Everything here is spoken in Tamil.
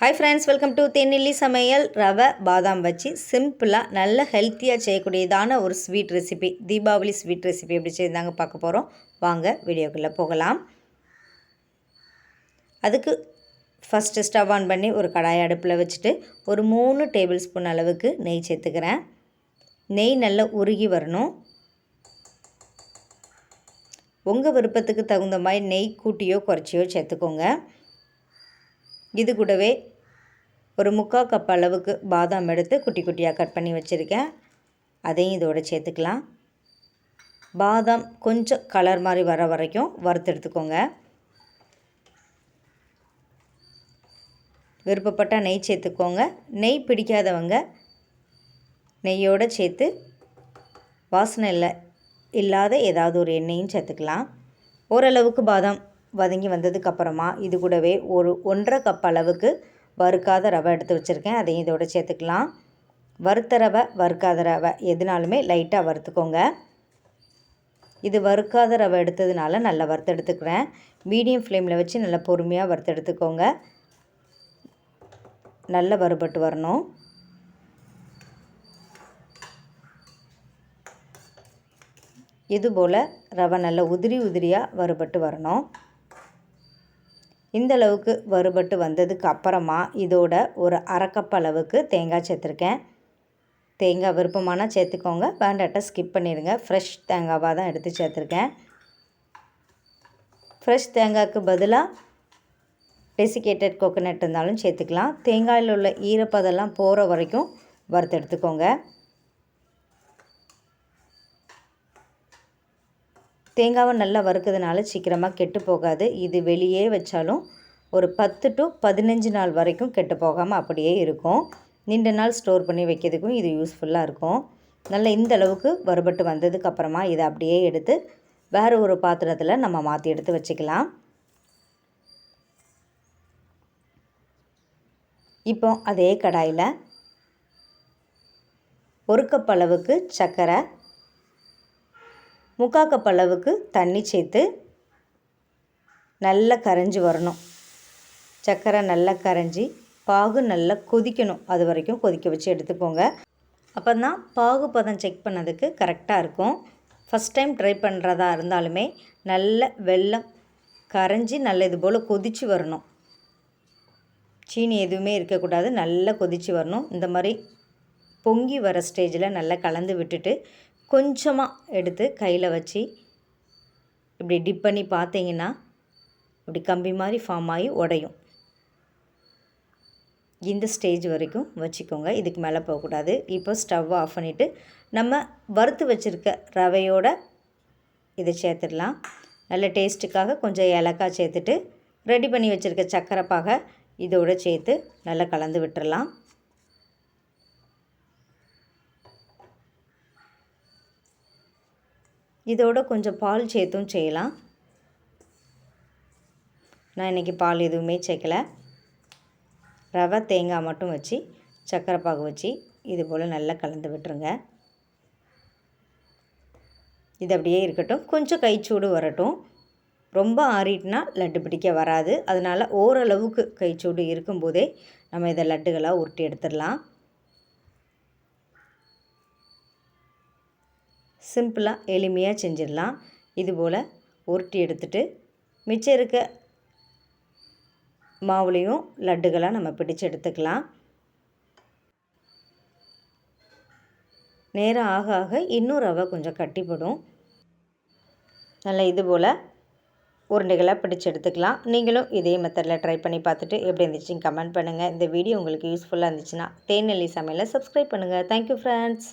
ஹாய் ஃப்ரெண்ட்ஸ் வெல்கம் டு தென்னில்லி சமையல் ரவை பாதாம் வச்சு சிம்பிளாக நல்ல ஹெல்த்தியாக செய்யக்கூடியதான ஒரு sweet recipe Deepavali sweet recipe எப்படி செய்தாங்க பார்க்க போகிறோம் வாங்க வீடியோக்குள்ளே போகலாம். அதுக்கு ஃபஸ்ட்டு ஸ்டவ் ஆன் பண்ணி ஒரு கடாய் அடுப்பில் வச்சுட்டு ஒரு மூணு டேபிள் ஸ்பூன் அளவுக்கு நெய் சேர்த்துக்கிறேன். நெய் நல்லா உருகி வரணும். உங்கள் விருப்பத்துக்கு தகுந்த மாதிரி நெய் கூட்டியோ குறைச்சியோ சேர்த்துக்கோங்க. இது கூடவே ஒரு முக்கால் கப் அளவுக்கு பாதாம் எடுத்து குட்டி குட்டியாக கட் பண்ணி வச்சுருக்கேன். அதையும் இதோடு சேர்த்துக்கலாம். பாதாம் கொஞ்சம் கலர் மாதிரி வர வரைக்கும் வறுத்து எடுத்துக்கோங்க. விருப்பப்பட்ட நெய் சேர்த்துக்கோங்க. நெய் பிடிக்காதவங்க நெய்யோடு சேர்த்து வாசனை இல்லை இல்லாத ஏதாவது ஒரு எண்ணெயும் சேர்த்துக்கலாம். ஓரளவுக்கு பாதாம் வதங்கி வந்ததுக்கப்புறமா இது கூடவே ஒரு ஒன்றரை கப் அளவுக்கு வறுக்காத ரவை எடுத்து வச்சுருக்கேன். அதையும் இதோட சேர்த்துக்கலாம். வறுத்த ரவை வறுக்காத ரவை எதுனாலுமே லைட்டாக வறுத்துக்கோங்க. இது வறுக்காத ரவை எடுத்ததுனால நல்லா வறுத்தெடுத்துக்கிறேன் மீடியம் ஃப்ளேமில் வச்சு நல்லா பொறுமையாக வறுத்தெடுத்துக்கோங்க நல்ல வறுபட்டு வரணும். இதுபோல் ரவை நல்லா உதிரி உதிரியாக வறுபட்டு வரணும். இந்த அளவுக்கு வறுபட்டு வந்ததுக்கு அப்புறமா இதோட ஒரு அரைக்கப் அளவுக்கு தேங்காய் சேர்த்துருக்கேன். தேங்காய் விருப்பமானால் சேர்த்துக்கோங்க. வேண்டாட்ட ஸ்கிப் பண்ணிடுங்க. ஃப்ரெஷ் தேங்காவாக தான் எடுத்து சேர்த்துருக்கேன். ஃப்ரெஷ் தேங்காய்க்கு பதிலாக டெசிகேட்டட் கோகோனட் இருந்தாலும் சேர்த்துக்கலாம். தேங்காயில் உள்ள ஈரப்பதெல்லாம் போகிற வரைக்கும் வறுத்து எடுத்துக்கோங்க. தேங்காவை நல்லா வறுக்கிறதுனால சீக்கிரமாக கெட்டு போகாது. இது வெளியே வச்சாலும் ஒரு பத்து டு பதினஞ்சு நாள் வரைக்கும் கெட்டு போகாமல் அப்படியே இருக்கும். நீண்ட நாள் ஸ்டோர் பண்ணி வைக்கிறதுக்கும் இது யூஸ்ஃபுல்லாக இருக்கும். நல்லா இந்த அளவுக்கு வறுபட்டு வந்ததுக்கப்புறமா இதை அப்படியே எடுத்து வேறு ஒரு பாத்திரத்தில் நம்ம மாற்றி எடுத்து வச்சுக்கலாம். இப்போ அதே கடாயில் ஒரு கப் அளவுக்கு சர்க்கரை முக்கா கப் அளவுக்கு தண்ணி சேர்த்து நல்லா கரைஞ்சி வரணும். சர்க்கரை நல்லா கரைஞ்சி பாகு நல்லா கொதிக்கணும். அது வரைக்கும் கொதிக்க வச்சு எடுத்துக்கோங்க. அப்போ தான் பாகு பதம் செக் பண்ணதுக்கு கரெக்டாக இருக்கும். ஃபஸ்ட் டைம் ட்ரை பண்ணுறதா இருந்தாலுமே நல்ல வெள்ளம் கரைஞ்சி நல்ல இது போல் கொதித்து வரணும். சீனி எதுவுமே இருக்கக்கூடாது. நல்லா கொதித்து வரணும். இந்த மாதிரி பொங்கி வர ஸ்டேஜில் நல்லா கலந்து விட்டுட்டு கொஞ்சமாக எடுத்து கையில் வச்சு இப்படி டிப் பண்ணி பார்த்தீங்கன்னா இப்படி கம்பி மாதிரி ஃபார்ம் ஆகி உடையும். இந்த ஸ்டேஜ் வரைக்கும் வச்சுக்கோங்க. இதுக்கு மேலே போகக்கூடாது இப்போ ஸ்டவ் ஆஃப் பண்ணிவிட்டு நம்ம வறுத்து வச்சுருக்க ரவையோட இதை சேர்த்துடலாம். நல்ல டேஸ்ட்டுக்காக கொஞ்சம் ஏலக்காய் சேர்த்துட்டு ரெடி பண்ணி வச்சுருக்க சக்கரை பாகை இதோடு சேர்த்து நல்லா கலந்து விட்டுடலாம் இதோட கொஞ்சம் பால் சேர்த்தும் செய்யலாம். நான் இன்றைக்கி பால் எதுவுமே சேர்க்கலை. ரவை தேங்காய் மட்டும் வச்சு சர்க்கரை பாகு வச்சு இது போல் நல்லா கலந்து விட்டுருங்க. இது அப்படியே இருக்கட்டும். கொஞ்சம் கைச்சூடு வரட்டும். ரொம்ப ஆறிட்டுனா லட்டு பிடிக்க வராது. அதனால் ஓரளவுக்கு கைச்சூடு இருக்கும்போதே நம்ம இதை லட்டுகளாக உருட்டி எடுத்துடலாம். சிம்பிளாக எளிமையாக செஞ்சிடலாம். இதுபோல் உருட்டி எடுத்துட்டு மிச்சம் இருக்க மாவுலேயும் லட்டுகளாக நம்ம பிடிச்சு எடுத்துக்கலாம். நேரம் ஆக ஆக இன்னும் ரவை கொஞ்சம் கட்டிப்படும். நல்லா இது போல் உருண்டைகளாக பிடிச்சு எடுத்துக்கலாம். நீங்களும் இதே மெத்தடில் ட்ரை பண்ணி பார்த்துட்டு எப்படி இருந்துச்சுன்னு கமெண்ட் பண்ணுங்கள் இந்த வீடியோ உங்களுக்கு யூஸ்ஃபுல்லாக இருந்துச்சுன்னா தேநெல்லி சமையலை சப்ஸ்கிரைப் பண்ணுங்கள் தேங்க்யூ ஃப்ரெண்ட்ஸ்